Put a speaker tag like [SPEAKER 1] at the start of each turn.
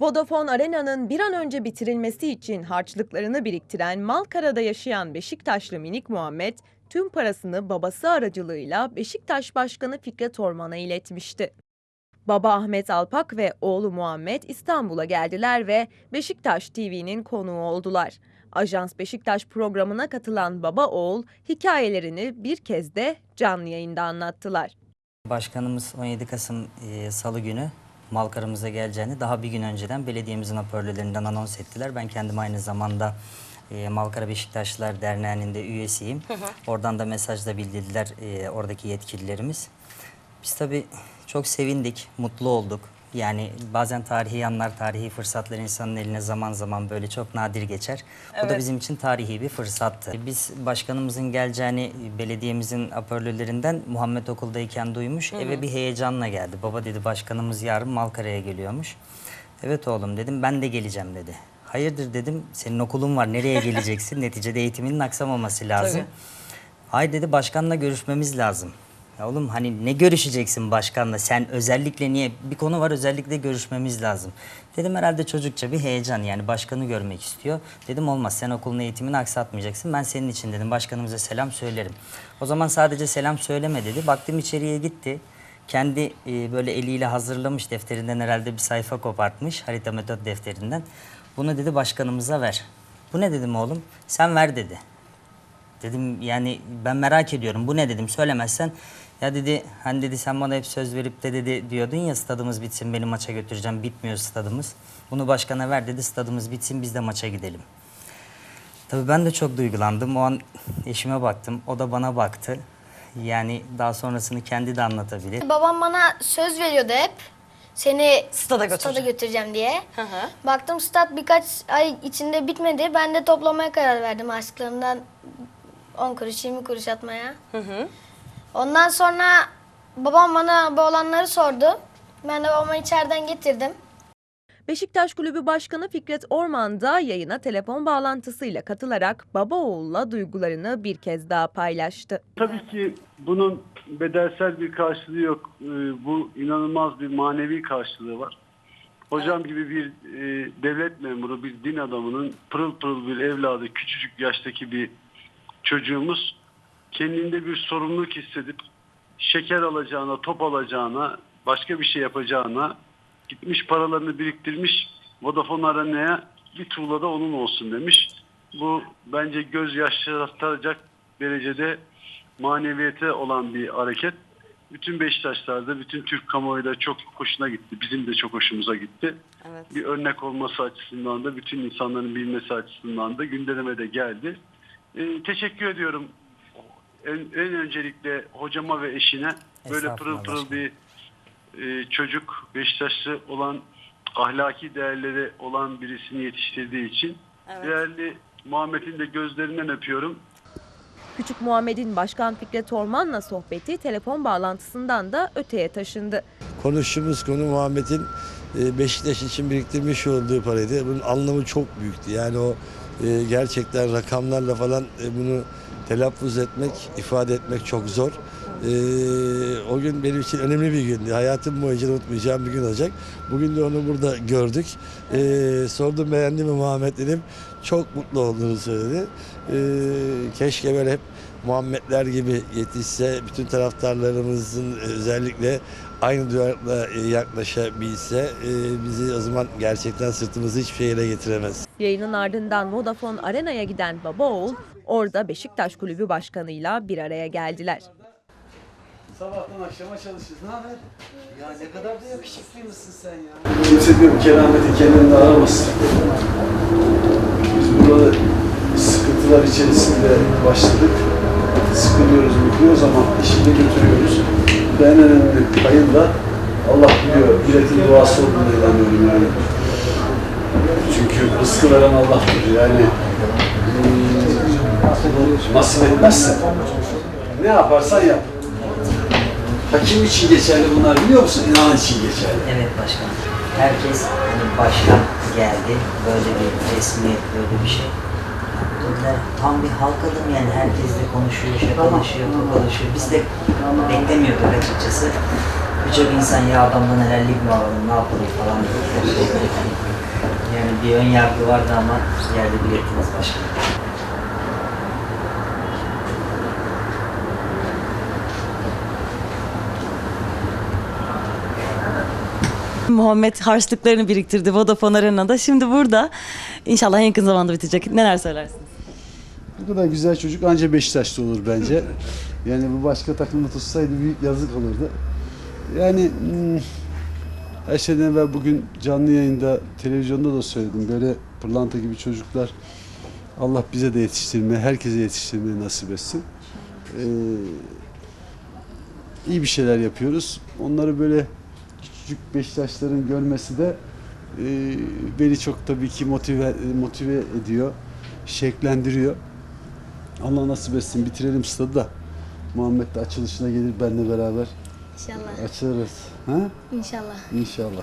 [SPEAKER 1] Vodafone Arena'nın bir an önce bitirilmesi için harçlıklarını biriktiren Malkara'da yaşayan Beşiktaşlı minik Muhammed, tüm parasını babası aracılığıyla Beşiktaş Başkanı Fikret Orman'a iletmişti. Baba Ahmet Alpak ve oğlu Muhammed İstanbul'a geldiler ve Beşiktaş TV'nin konuğu oldular. Ajans Beşiktaş programına katılan baba oğul hikayelerini bir kez de canlı yayında anlattılar.
[SPEAKER 2] Başkanımız 17 Kasım e, Salı günü Malkara'mıza geleceğini daha bir gün önceden belediyemizin hoparlörlerinden anons ettiler. Ben kendim aynı zamanda e, Malkara Beşiktaşlılar Derneği'nin de üyesiyim. Oradan da mesajla bildirdiler e, oradaki yetkililerimiz. Biz tabii çok sevindik, mutlu olduk. Yani bazen tarihi anlar, tarihi fırsatlar insanın eline zaman zaman böyle çok nadir geçer. Bu da bizim için tarihi bir fırsattı. Biz başkanımızın geleceğini belediyemizin hoparlörlerinden Muhammed okuldayken duymuş. Eve bir heyecanla geldi. Baba dedi başkanımız yarın Malkara'ya geliyormuş. Evet oğlum dedim ben de geleceğim dedi. Hayırdır dedim senin okulun var nereye geleceksin? Neticede eğitiminin aksamaması lazım. Hayır dedi başkanla görüşmemiz lazım. Ya oğlum hani ne görüşeceksin başkanla? Sen özellikle niye? Bir konu var özellikle görüşmemiz lazım. Dedim herhalde çocukça bir heyecan yani başkanı görmek istiyor. Dedim olmaz sen okulun eğitimini aksatmayacaksın. Ben senin için dedim başkanımıza selam söylerim. O zaman sadece selam söyleme dedi. Baktım içeriye gitti. Kendi e, böyle eliyle hazırlamış defterinden herhalde bir sayfa kopartmış harita metot defterinden. Bunu dedi başkanımıza ver. Bu ne dedim oğlum? Sen ver dedi. Dedim yani ben merak ediyorum bu ne dedim söylemezsen ya dedi hani dedi sen bana hep söz verip de dedi diyordun ya stadımız bitsin beni maça götüreceğim bitmiyor stadımız. Bunu başkana ver dedi stadımız bitsin biz de maça gidelim. Tabii ben de çok duygulandım. O an eşime baktım. O da bana baktı. Yani daha sonrasını kendi de anlatabilir.
[SPEAKER 3] Babam bana söz veriyordu hep. Seni
[SPEAKER 4] Stada götüreceğim.
[SPEAKER 3] götüreceğim diye.
[SPEAKER 4] Hı hı.
[SPEAKER 3] Baktım stat birkaç ay içinde bitmedi. Ben de toplamaya karar verdim harçlıklarımdan 10 kuruş 20 kuruş atmaya.
[SPEAKER 4] Hı hı.
[SPEAKER 3] Ondan sonra babam bana bu olanları sordu. Ben de babamı içeriden getirdim.
[SPEAKER 1] Beşiktaş Kulübü Başkanı Fikret Orman da yayına telefon bağlantısıyla katılarak baba oğulla duygularını bir kez daha paylaştı.
[SPEAKER 5] Tabii ki bunun bedelsel bir karşılığı yok. Ee, Bu inanılmaz bir manevi karşılığı var. Hocam gibi bir e, devlet memuru, bir din adamının pırıl pırıl bir evladı, küçücük yaştaki bir çocuğumuz kendinde bir sorumluluk hissedip şeker alacağına, top alacağına, başka bir şey yapacağına gitmiş paralarını biriktirmiş Vodafone Arena'ya bir tuğla da onun olsun demiş. Bu bence göz yaşlatacak derecede maneviyete olan bir hareket. Bütün Beşiktaşlar'da, bütün Türk kamuoyu da çok hoşuna gitti. Bizim de çok hoşumuza gitti.
[SPEAKER 4] Evet.
[SPEAKER 5] Bir örnek olması açısından da, bütün insanların bilmesi açısından da gündeme de geldi. Ee, teşekkür ediyorum en, en öncelikle hocama ve eşine böyle pırıl pırıl
[SPEAKER 2] başkanım.
[SPEAKER 5] bir e, çocuk Beşiktaşlı olan ahlaki değerleri olan birisini yetiştirdiği için
[SPEAKER 4] Evet.
[SPEAKER 5] değerli Muhammed'in de gözlerinden öpüyorum.
[SPEAKER 1] Küçük Muhammed'in Başkan Fikret Orman'la sohbeti telefon bağlantısından da öteye taşındı.
[SPEAKER 6] konuştuğumuz konu Muhammed'in e, Beşiktaş için biriktirmiş olduğu paraydı. Bunun anlamı çok büyüktü. Yani o e, gerçekten rakamlarla falan e, bunu telaffuz etmek, ifade etmek çok zor. E, o gün benim için önemli bir gündü. Hayatım boyunca unutmayacağım bir gün olacak. Bugün de onu burada gördük. E, sordum beğendi mi Muhammed dedim. Çok mutlu olduğunu söyledi. E, keşke böyle hep Muhammedler gibi yetişse, bütün taraftarlarımızın özellikle aynı duyarla e, yaklaşabilse e, bizi o zaman gerçekten sırtımızı hiçbir şey ele getiremez.
[SPEAKER 1] Yayının ardından Vodafone Arena'ya giden baba oğul orada Beşiktaş Kulübü Başkanı'yla bir araya geldiler.
[SPEAKER 7] Sabahtan akşama çalışıyoruz. Ne haber? Ya ne kadar da yakışıklıymışsın sen ya. Kimse diyor kerameti kendinde aramasın. Biz burada sıkıntılar içerisinde başladık. Sıkılıyoruz, mutluyuz ama işini götürüyoruz. Bu da en önemli payın da Allah biliyor, milletin duası olduğunu inanıyorum yani. Çünkü rızkı veren Allah'tır. Yani nasip etmezse ne yaparsan yap. Ha kim için geçerli bunlar biliyor musun? İnan için geçerli.
[SPEAKER 2] Evet başkanım. Herkes hani başkan geldi böyle bir resmiyet böyle bir şey. Dediler, tam bir halk adım yani herkesle konuşuyor, şakalaşıyor, tokalaşıyor. Biz de beklemiyorduk açıkçası. Birçok insan ya adamdan helallik mi alalım, ne yapalım falan yani bir ön yargı vardı ama yerde belirttiniz başkanım.
[SPEAKER 4] Muhammed harçlıklarını biriktirdi Vodafone Arena'da. Şimdi burada. İnşallah en yakın zamanda bitecek. Neler söylersiniz?
[SPEAKER 7] Bu kadar güzel çocuk anca Beşiktaş'ta olur bence. Yani bu başka takımda tutsaydı büyük yazık olurdu. Yani hmm, her şeyden evvel bugün canlı yayında, televizyonda da söyledim. Böyle pırlanta gibi çocuklar Allah bize de yetiştirme, herkese yetiştirmeyi nasip etsin. Ee, iyi bir şeyler yapıyoruz. Onları böyle küçük Beşiktaşların görmesi de e, beni çok tabii ki motive motive ediyor, şevklendiriyor. Allah nasip etsin bitirelim stadı da Muhammed de açılışına gelir benimle beraber
[SPEAKER 3] İnşallah.
[SPEAKER 7] açılırız. Ha?
[SPEAKER 3] İnşallah.
[SPEAKER 7] İnşallah.